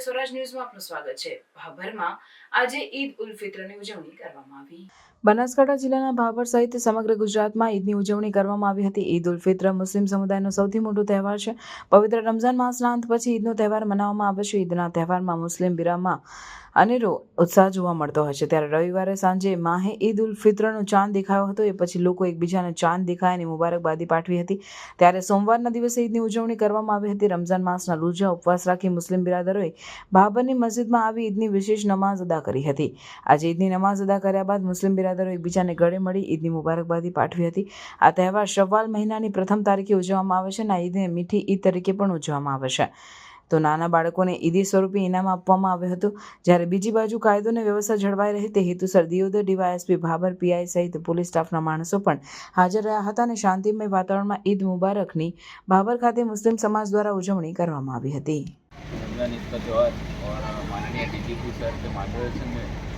સ્વરાજ ન્યૂઝમાં આપનું સ્વાગત છે. ભાભરમાં આજે ઈદ ઉલ ફિત્રની ઉજવણી કરવામાં આવી. બનાસકાંઠા જિલ્લાના ભાભર સહિત સમગ્ર ગુજરાતમાં ઈદની ઉજવણી કરવામાં આવી હતી. ઈદ ઉલ ફિત્ર મુસ્લિમ સમુદાયનો સૌથી મોટો તહેવાર છે. પવિત્ર રમઝાન માસના અંત પછી ઈદનો તહેવાર મનાવવામાં આવે છે. ઈદના તહેવારમાં મુસ્લિમ બિરામાં અનેરો ઉત્સાહ જોવા મળતો હોય છે. ત્યારે રવિવારે સાંજે માહે ઈદ ઉલ ફિત્રનો ચાંદ દેખાયો હતો. એ પછી લોકો એકબીજાને ચાંદ દેખાય અને મુબારકબાદી પાઠવી હતી. ત્યારે સોમવારના દિવસે ઈદની ઉજવણી કરવામાં આવી હતી. રમઝાન માસના રોજા ઉપવાસ રાખી મુસ્લિમ બિરાદરોએ બાબરની મસ્જિદમાં આવી ઈદની વિશેષ નમાઝ અદા કરી હતી. આજે ઈદની નમાઝ અદા કર્યા બાદ મુસ્લિમ બિરાદરો એકબીજાને ગળે મળી ઈદની મુબારકબાદી પાઠવી હતી. આ તહેવાર શવ્વાલ મહિનાની પ્રથમ તારીખે ઉજવવામાં આવે છે અને આ ઈદને મીઠી ઈદ તરીકે પણ ઉજવવામાં આવે છે. તો નાના બાળકોને ઈદી સ્વરૂપે ઇનામ આપવામાં આવ્યું હતું. જ્યારે બીજી બાજુ કાયદો અને વ્યવસ્થા જળવાઈ રહે તે હેતુસર દિયોદર ડીવાયએસપી ભાભર પીઆઈ સહિત પોલીસ સ્ટાફના માણસો પણ હાજર રહ્યા હતા અને શાંતિમય વાતાવરણમાં ઈદ મુબારકની ભાબર ખાતે મુસ્લિમ સમાજ દ્વારા ઉજવણી કરવામાં આવી હતી.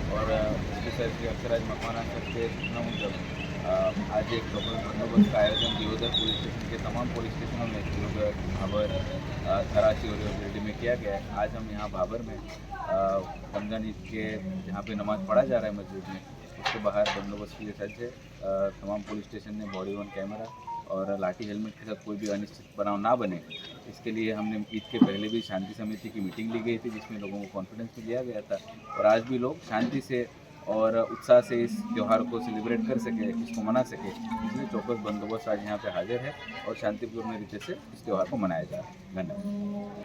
और माननीय डीजीपी सर के मार्गदर्शन में और एसपी अक्षराज मकवाना सर के सूचना आज एक डबल बंदोबस्त का आयोजन दियोदर पुलिस स्टेशन के तमाम पुलिस स्टेशनों में दियोदर, भाबर थराची और रेवड़ी में किया गया है। आज हम यहाँ भाबर में रमज़ान ईद के जहाँ पे नमाज़ पढ़ा जा रहा है मस्जिद में, उसके बाहर बंदोबस्त के सज्ज है। तमाम पुलिस स्टेशन ने बॉडी वन कैमरा और लाठी हेलमेट के साथ कोई भी अनिश्चित बनाव ना बने। इसके लिए हमने ईद के पहले भी शांति समिति की मीटिंग ली गई थी, जिसमें लोगों को कॉन्फिडेंस भी दिया गया था। और आज भी लोग शांति से और उत्साह से इस त्यौहार को सेलिब्रेट कर सके, इसको मना सके। इसलिए चौकस बंदोबस्त आज यहाँ पे हाजिर है और शांतिपूर्ण रीते से इस त्यौहार को मनाया जा रहा है। धन्यवाद।